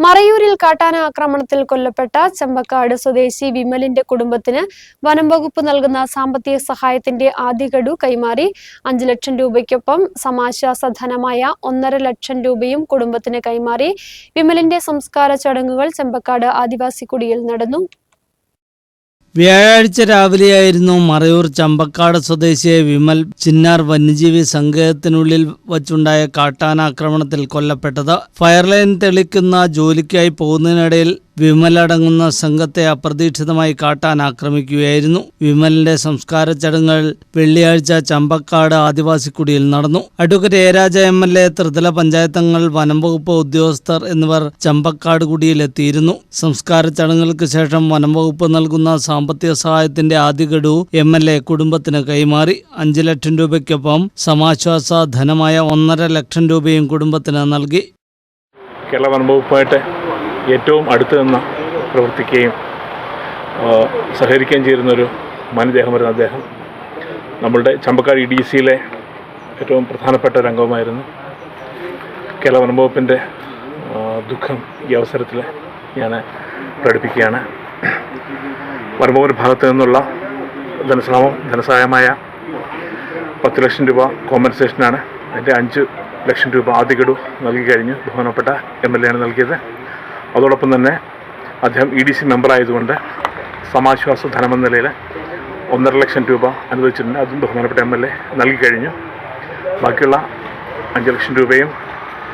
മറയൂരിൽ കാട്ടാന ആക്രമണത്തിൽ കൊല്ലപ്പെട്ട ചെമ്പക്കാട് സ്വദേശി വിമലിന്റെ കുടുംബത്തിന് വനം വകുപ്പ് നൽകുന്ന സാമ്പത്തിക സഹായത്തിന്റെ ആദ്യ ഗഡു കൈമാറി അഞ്ചു ലക്ഷം രൂപയ്ക്കൊപ്പം സമാശ്വാസ ധനമായ ഒന്നര ലക്ഷം രൂപയും കുടുംബത്തിന് കൈമാറി. വിമലിന്റെ സംസ്കാര ചടങ്ങുകൾ ചെമ്പക്കാട് ആദിവാസി കുടിയിൽ നടന്നു. വ്യാഴാഴ്ച രാവിലെയായിരുന്നു മറയൂർ ചമ്പക്കാട് സ്വദേശിയെ വിമൽ ചിന്നാർ വന്യജീവി സങ്കേതത്തിനുള്ളിൽ വച്ചുണ്ടായ കാട്ടാനാക്രമണത്തിൽ കൊല്ലപ്പെട്ടത്. ഫയർലൈൻ തെളിക്കുന്ന ജോലിക്കായി പോകുന്നതിനിടയിൽ വിമൽ അടങ്ങുന്ന സംഘത്തെ അപ്രതീക്ഷിതമായി കാട്ടാൻ ആക്രമിക്കുകയായിരുന്നു. വിമലിന്റെ സംസ്കാര ചടങ്ങുകൾ വെള്ളിയാഴ്ച ചമ്പക്കാട് ആദിവാസിക്കുടിയിൽ നടന്നു. Advocate ഏരാജ Raja M L A ത്രിതല പഞ്ചായത്തങ്ങൾ വനംവകുപ്പ് ഉദ്യോഗസ്ഥർ എന്നിവർ ചമ്പക്കാട് കുടിയിലെത്തിയിരുന്നു സംസ്കാര ചടങ്ങുകൾക്ക് ശേഷം വനംവകുപ്പ് നൽകുന്ന സാമ്പത്തിക സഹായത്തിന്റെ ആദ്യ ഗഡു എം എൽ എ കുടുംബത്തിന് കൈമാറി. അഞ്ച് ലക്ഷം രൂപയ്ക്കൊപ്പം സമാശ്വാസ ധനമായ ഒന്നര ലക്ഷം രൂപയും കുടുംബത്തിന് നൽകി. കേരള വനംവകുപ്പുമായിട്ട് ഏറ്റവും അടുത്ത് നിന്ന് പ്രവർത്തിക്കുകയും സഹകരിക്കുകയും ചെയ്യുന്നൊരു മാന്യദേഹം വരുന്ന അദ്ദേഹം നമ്മളുടെ ചമ്പക്കാട് ഇ ഡി സിയിലെ ഏറ്റവും പ്രധാനപ്പെട്ട ഒരു അംഗവുമായിരുന്നു. കേരള വനംവകുപ്പിന്റെ ദുഃഖം ഈ അവസരത്തിൽ ഞാൻ പ്രകടിപ്പിക്കുകയാണ്. വനംവകുപ്പിന്റെ ഭാഗത്തു നിന്നുള്ള ധനശ്രമം ധനസഹായമായ പത്ത് ലക്ഷം രൂപ കോമ്പൻസേഷനാണ് അതിന്റെ അഞ്ച് ലക്ഷം രൂപ ആദ്യ ഗഡു നൽകി കഴിഞ്ഞു. ബഹുമാനപ്പെട്ട എം എൽ എ ആണ് നൽകിയത്. അതോടൊപ്പം തന്നെ അദ്ദേഹം ഇ ഡി സി മെമ്പറായതുകൊണ്ട് സമാശ്വാസ ധനമെന്ന നിലയിൽ ഒന്നര ലക്ഷം രൂപ അനുവദിച്ചിട്ടുണ്ട്. അതും ബഹുമാനപ്പെട്ട എം എൽ എ നൽകി കഴിഞ്ഞു. ബാക്കിയുള്ള അഞ്ച് ലക്ഷം രൂപയും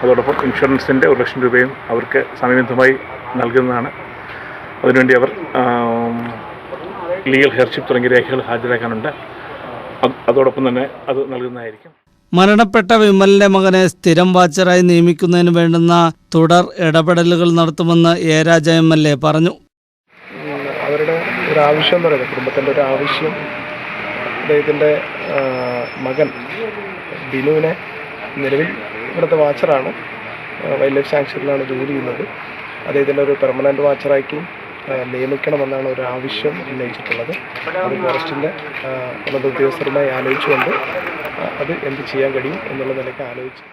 അതോടൊപ്പം ഇൻഷുറൻസിന്റെ ഒരു ലക്ഷം രൂപയും അവർക്ക് സമയബന്ധമായി നൽകുന്നതാണ്. അതിനുവേണ്ടി അവർ ലീഗൽ ഹെയർഷിപ്പ് തുടങ്ങിയ രേഖകൾ ഹാജരാക്കാനുണ്ട്. അത് അതോടൊപ്പം തന്നെ അത് നൽകുന്നതായിരിക്കും. മരണപ്പെട്ട വിമലിന്റെ മകനെ സ്ഥിരം വാച്ചറായി നിയമിക്കുന്നതിന് വേണ്ടുന്ന തുടർ ഇടപെടലുകൾ നടത്തുമെന്ന് A. Raja M. L. A. പറഞ്ഞു. അവരുടെ ഒരു ആവശ്യം പറയുന്നത് കുടുംബത്തിന്റെ ഒരു ആവശ്യം. അദ്ദേഹത്തിന്റെ മകൻ ബിനുവിനെ നിലവിൽ ഇവിടുത്തെ വാച്ചറാണ്. വൈൽഡ് ലൈഫ് സാങ്ഷനിലാണ് ജോലി ചെയ്യുന്നത്. അദ്ദേഹത്തിന്റെ ഒരു പെർമനന്റ് വാച്ചറാക്കി നിയമിക്കണമെന്നാണ് ഒരു ആവശ്യം ഉന്നയിച്ചിട്ടുള്ളത്. അത് ഫോറസ്റ്റിന്റെ ഉന്നത ഉദ്യോഗസ്ഥരുമായി ആലോചിച്ചുകൊണ്ട് അത് എന്ത് ചെയ്യാൻ കഴിയും എന്നുള്ള നിലയ്ക്ക് ആലോചിച്ച്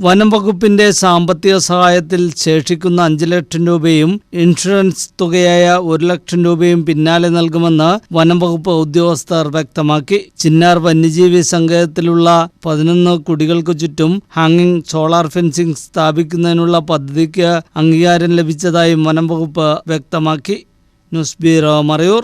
വനം വകുപ്പിന്റെ സാമ്പത്തിക സഹായത്തിൽ ശേഷിക്കുന്ന അഞ്ച് ലക്ഷം രൂപയും ഇൻഷുറൻസ് തുകയായ ഒരു ലക്ഷം രൂപയും പിന്നാലെ നൽകുമെന്ന് വനം വകുപ്പ് ഉദ്യോഗസ്ഥർ വ്യക്തമാക്കി. ചിന്നാർ വന്യജീവി സങ്കേതത്തിലുള്ള പതിനൊന്ന് കുടികൾക്ക് ചുറ്റും ഹാങ്ങിങ് സോളാർ ഫെൻസിംഗ് സ്ഥാപിക്കുന്നതിനുള്ള പദ്ധതിക്ക് അംഗീകാരം ലഭിച്ചതായും വനം വകുപ്പ് വ്യക്തമാക്കി. News bureau Marayur.